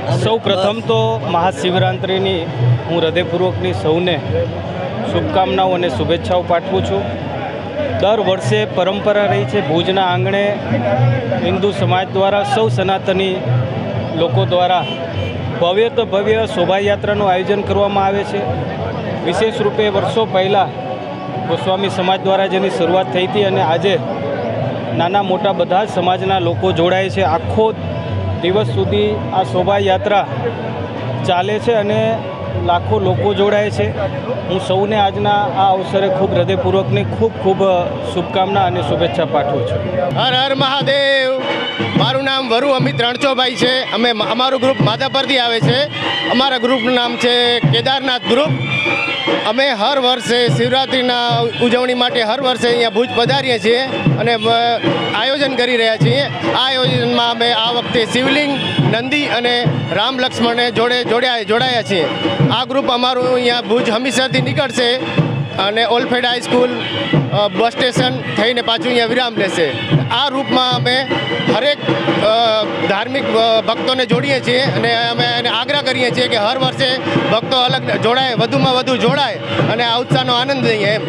સૌ પ્રથમ તો મહાશિવરાત્રિની હું હૃદયપૂર્વકની સૌને શુભકામનાઓ અને શુભેચ્છાઓ પાઠવું છું. દર વર્ષે પરંપરા રહી છે ભુજના આંગણે હિન્દુ સમાજ દ્વારા, સૌ સનાતની લોકો દ્વારા ભવ્ય તો ભવ્ય શોભાયાત્રાનું આયોજન કરવામાં આવે છે. વિશેષ રૂપે વર્ષો પહેલાં ગોસ્વામી સમાજ દ્વારા જેની શરૂઆત થઈ હતી અને આજે નાના મોટા બધા સમાજના લોકો જોડાય છે. આખો દિવસ સુધી આ શોભાયાત્રા ચાલે છે અને લાખો લોકો જોડાય છે. હું સૌને આજના આ અવસરે ખૂબ હૃદયપૂર્વકની ખૂબ ખૂબ શુભકામના અને શુભેચ્છા પાઠવું છું. હર હર મહાદેવ! મારું નામ વરુ અમિત રણછોભાઈ છે. અમે અમારું ગ્રુપ માધાપરથી આવે છે. અમારા ગ્રુપનું નામ છે કેદારનાથ ગ્રુપ. અમે હર વર્ષે શિવરાત્રિના ઉજવણી માટે હર વર્ષે અહીંયા ભુજ પધારીએ છીએ અને આયોજન કરી રહ્યા છીએ. આ આયોજનમાં અમે આ વખતે શિવલિંગ, નંદી અને રામ લક્ષ્મણને જોડે જોડ્યા, જોડાયા છીએ. આ ગ્રુપ અમારું અહીંયા ભુજ હમીસરથી નીકળશે. અને ઓલફેડ હાઈસ્કૂલ બસ સ્ટેશન થઈને પાછું અહીંયા વિરામ લેશે. આ રૂપમાં અમે હરેક ધાર્મિક ભક્તોને જોડીએ છીએ અને અમે એને આગ્રહ કરીએ છીએ કે હર વર્ષે ભક્તો અલગ જોડાય વધુમાં વધુ જોડાય અને આ ઉત્સાહનો આનંદ લઈએ એમ.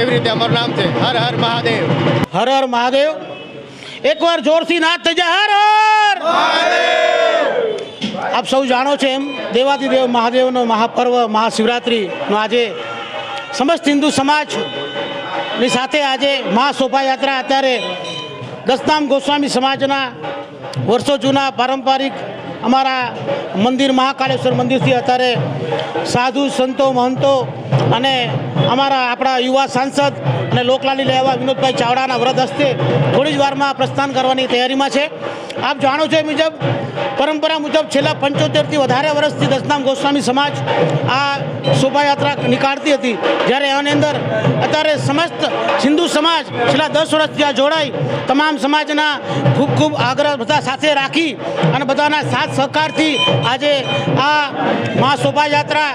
એવી રીતે અમારું નામ છે હર હર મહાદેવ. હર હર મહાદેવ. એકવાર જોરથી નાદ થઈ જાય. હર હર! આપ સૌ જાણો છો એમ દેવાદિદેવ મહાદેવનો મહાપર્વ મહાશિવરાત્રિનો આજે સમસ્ત હિન્દુ સમાજની સાથે આજે મહા શોભાયાત્રા અત્યારે દસનામ ગોસ્વામી સમાજના વર્ષો જૂના પારંપરિક અમારા મંદિર, મહાકાળેશ્વર મંદિરથી અત્યારે સાધુ, સંતો, મહંતો અને અમારા આપણા યુવા સાંસદ અને લોકલાલી લેવા વિનોદભાઈ ચાવડાના વ્રત હસ્તે થોડી જ વારમાં પ્રસ્થાન કરવાની તૈયારીમાં છે. આપ જાણો છો એ મુજબ, પરંપરા મુજબ છેલ્લા પંચોતેરથી વધારે વર્ષથી દસનામ ગોસ્વામી સમાજ આ શોભાયાત્રા નીકાળતી હતી. જ્યારે એની અંદર અત્યારે સમસ્ત હિન્દુ સમાજ છેલ્લા દસ વર્ષથી આ જોડાઈ, તમામ સમાજના ખૂબ ખૂબ આગ્રહ બધા સાથે રાખી અને બધાના સાથ સહકારથી આજે આ મહા શોભાયાત્રા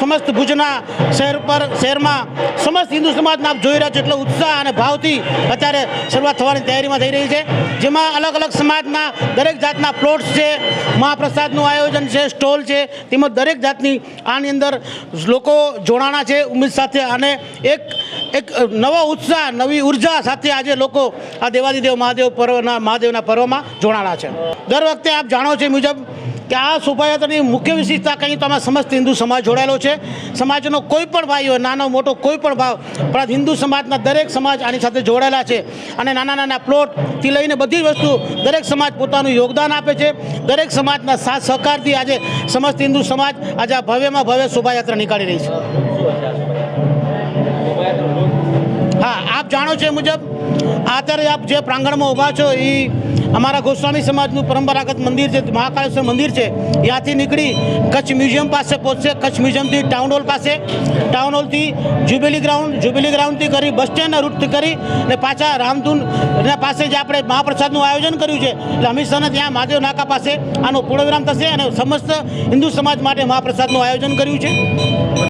સમસ્ત ભુજના શહેર પર, શહેરમાં સમસ્ત હિન્દુ સમાજને આપ જોઈ રહ્યા છો એટલો ઉત્સાહ અને ભાવથી અત્યારે શરૂઆત થવાની તૈયારીમાં થઈ રહી છે, જેમાં અલગ અલગ સમાજના દરેક જાતના પ્લોટ્સ છે, મહાપ્રસાદનું આયોજન છે, સ્ટોલ છે તેમજ દરેક જાતની આની અંદર લોકો જોડાણા છે ઉમેદ સાથે અને એક એક નવો ઉત્સાહ, નવી ઊર્જા સાથે આજે લોકો આ દેવાદિદેવ મહાદેવ પર્વના, મહાદેવના પર્વમાં જોડાણા છે. દર વખતે આપ જાણો છો મુજબ કે આ શોભાયાત્રાની મુખ્ય વિશેષતા કંઈ તો આમાં સમસ્ત હિન્દુ સમાજ જોડાયેલો છે. સમાજનો કોઈ પણ ભાઈ હોય નાનો, મોટો, કોઈ પણ ભાવ, પણ હિન્દુ સમાજના દરેક સમાજ આની સાથે જોડાયેલા છે અને નાના નાના પ્લોટથી લઈને બધી વસ્તુ દરેક સમાજ પોતાનું યોગદાન આપે છે. દરેક સમાજના સાથ સહકારથી આજે સમસ્ત હિન્દુ સમાજ આજે આ ભવ્યમાં ભવ્ય શોભાયાત્રા નીકાળી રહી છે. હા, આપ જાણો છો મુજબ, અત્યારે આપ જે પ્રાંગણમાં ઊભા છો એ અમારા ગોસ્વામી સમાજનું પરંપરાગત મંદિર છે મહાકાળેશ્વર મંદિર છે, ત્યાંથી નીકળી કચ્છ મ્યુઝિયમ પાસે પહોંચશે, કચ્છ મ્યુઝિયમથી ટાઉન હોલ પાસે. ટાઉન હોલથી જ્યુબિલી ગ્રાઉન્ડ, જ્યુબિલી ગ્રાઉન્ડથી કરી બસ સ્ટેન્ડના રૂટથી કરી અને પાછા રામધૂન પાસે જે આપણે મહાપ્રસાદનું આયોજન કર્યું છે, એટલે હમીરસરના ત્યાં મહાદેવ નાકા પાસે આનો પૂર્ણવિરામ થશે અને સમસ્ત હિન્દુ સમાજ માટે મહાપ્રસાદનું આયોજન કર્યું છે.